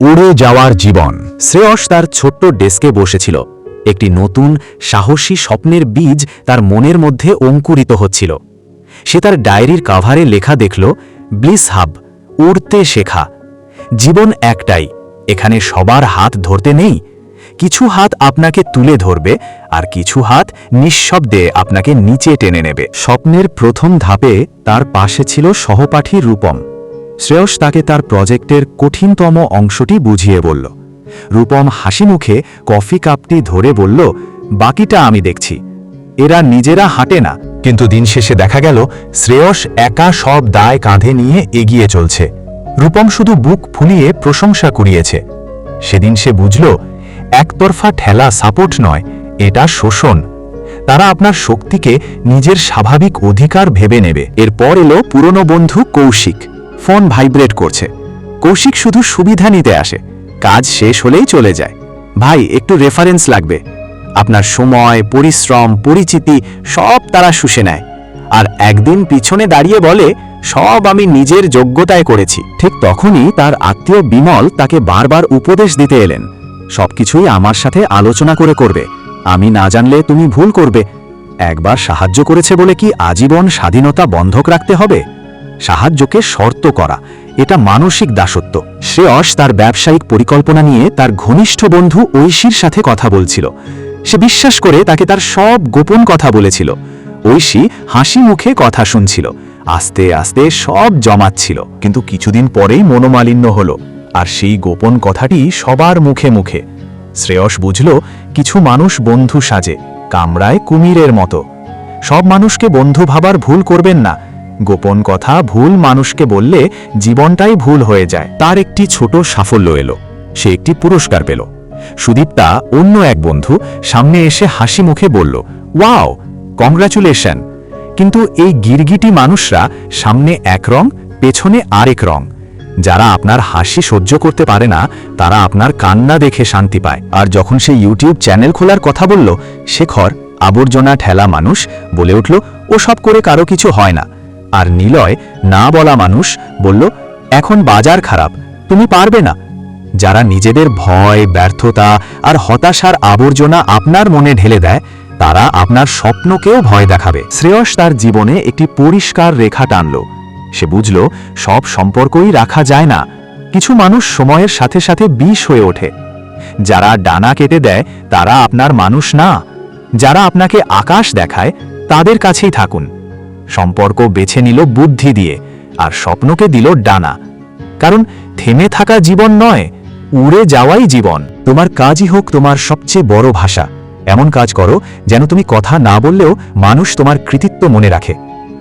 উড়ে যাওয়ার জীবন। শ্রেয়স তার ছোট্ট ডেস্কে বসেছিল। একটি নতুন, সাহসী স্বপ্নের বীজ তার মনের মধ্যে অঙ্কুরিত হচ্ছিল। সে তার ডায়েরির কাভারে লেখা দেখল, ব্লিস হাব, উড়তে শেখা। জীবন একটাই, এখানে সবার হাত ধরতে নেই। কিছু হাত আপনাকে তুলে ধরবে, আর কিছু হাত নিঃশব্দে আপনাকে নিচে টেনে নেবে। স্বপ্নের প্রথম ধাপে তার পাশে ছিল সহপাঠী রূপম। শ্রেয়স তাকে তার প্রজেক্টের কঠিনতম অংশটি বুঝিয়ে বলল। রূপম হাসি মুখে কফি কাপটি ধরে বলল, বাকিটা আমি দেখছি। এরা নিজেরা হাঁটে না। কিন্তু দিন শেষে দেখা গেল, শ্রেয়স একা সব দায় কাঁধে নিয়ে এগিয়ে চলছে। রূপম শুধু বুক ফুলিয়ে প্রশংসা কুড়িয়েছে। সেদিন সে বুঝল, একতরফা ঠেলা সাপোর্ট নয়, এটা শোষণ। তারা আপনার শক্তিকে নিজের স্বাভাবিক অধিকার ভেবে নেবে। এরপর এলো পুরনো বন্ধু কৌশিক। ফোন ভাইব্রেট করছে। কৌশিক শুধু সুবিধা নিতে আসে। কাজ শেষ হলেই চলে যায়। ভাই, একটু রেফারেন্স লাগবে। আপনার সময়, পরিশ্রম, পরিচিতি, সব তারা শুষে নেয়। আর একদিন পিছনে দাঁড়িয়ে বলে, সব আমি নিজের যোগ্যতায় করেছি। ঠিক তখনই তার আত্মীয় বিমল তাকে বারবার উপদেশ দিতে এলেন। সবকিছুই আমার সাথে আলোচনা করে করবে। আমি না জানলে তুমি ভুল করবে। একবার সাহায্য করেছে বলে কি আজীবন স্বাধীনতা বন্ধক রাখতে হবে? সাহায্যকে শর্ত করা। এটা মানসিক দাসত্ব। শ্রেয়স তার ব্যবসায়িক পরিকল্পনা নিয়ে তার ঘনিষ্ঠ বন্ধু ঐশীর সাথে কথা বলছিল। সে বিশ্বাস করে তাকে তার সব গোপন কথা বলেছিল। ঐশী হাসি মুখে কথা শুনছিল। আস্তে আস্তে সব জমাচ্ছিল। কিন্তু কিছুদিন পরেই মনোমালিন্য হলো। আর সেই গোপন কথাটি সবার মুখে মুখে। শ্রেয়স বুঝল, কিছু মানুষ বন্ধু সাজে, কামড়ায় কুমিরের মতো। সব মানুষকে বন্ধু ভাবার ভুল করবেন না। গোপন কথা ভুল মানুষকে বললে জীবনটাই ভুল হয়ে যায়। তার একটি ছোট সাফল্য এলো। সে একটি পুরস্কার পেল। সুদীপ্তা, অন্য এক বন্ধু, সামনে এসে হাসি মুখে বলল, ওয়াও, কংগ্রাচুলেশন। কিন্তু এই গিরগিটি মানুষরা সামনে এক রং, পেছনে আরেক রং। যারা আপনার হাসি সহ্য করতে পারে না, তারা আপনার কান্না দেখে শান্তি পায়। আর যখন সে ইউটিউব চ্যানেল খোলার কথা বলল, শেখর, আবর্জনা ঠেলা মানুষ বলে উঠল ও সব করে কারও কিছু হয় না। আর নিলয় না বলা মানুষ বলল, এখন বাজার খারাপ, তুমি পারবে না। যারা নিজেদের ভয়, ব্যর্থতা আর হতাশার আবর্জনা আপনার মনে ঢেলে দেয়, তারা আপনার স্বপ্নকেও ভয় দেখাবে। শ্রেয়স তার জীবনে একটি পরিষ্কার রেখা টানল। সে বুঝল, সব সম্পর্কই রাখা যায় না। কিছু মানুষ সময়ের সাথে সাথে বিষ হয়ে ওঠে। যারা ডানা কেটে দেয়, তারা আপনার মানুষ না। যারা আপনাকে আকাশ দেখায়, তাদের কাছেই থাকুন। সম্পর্ক বেছে নিল বুদ্ধি দিয়ে আর স্বপ্নকে দিল ডানা। কারণ থেমে থাকা জীবন নয়, উড়ে যাওয়াই জীবন। তোমার কাজই হোক তোমার সবচেয়ে বড় ভাষা। এমন কাজ করো যেন তুমি কথা না বললেও মানুষ তোমার কৃতিত্ব মনে রাখে।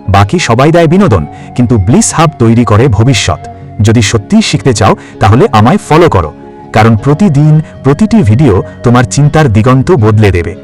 বাকি সবাই দেয় বিনোদন, কিন্তু ব্লিস হাব তৈরি করে ভবিষ্যৎ। যদি সত্যিই শিখতে চাও, তাহলে আমায় ফলো করো। কারণ প্রতিদিন প্রতিটি ভিডিও তোমার চিন্তার দিগন্ত বদলে দেবে।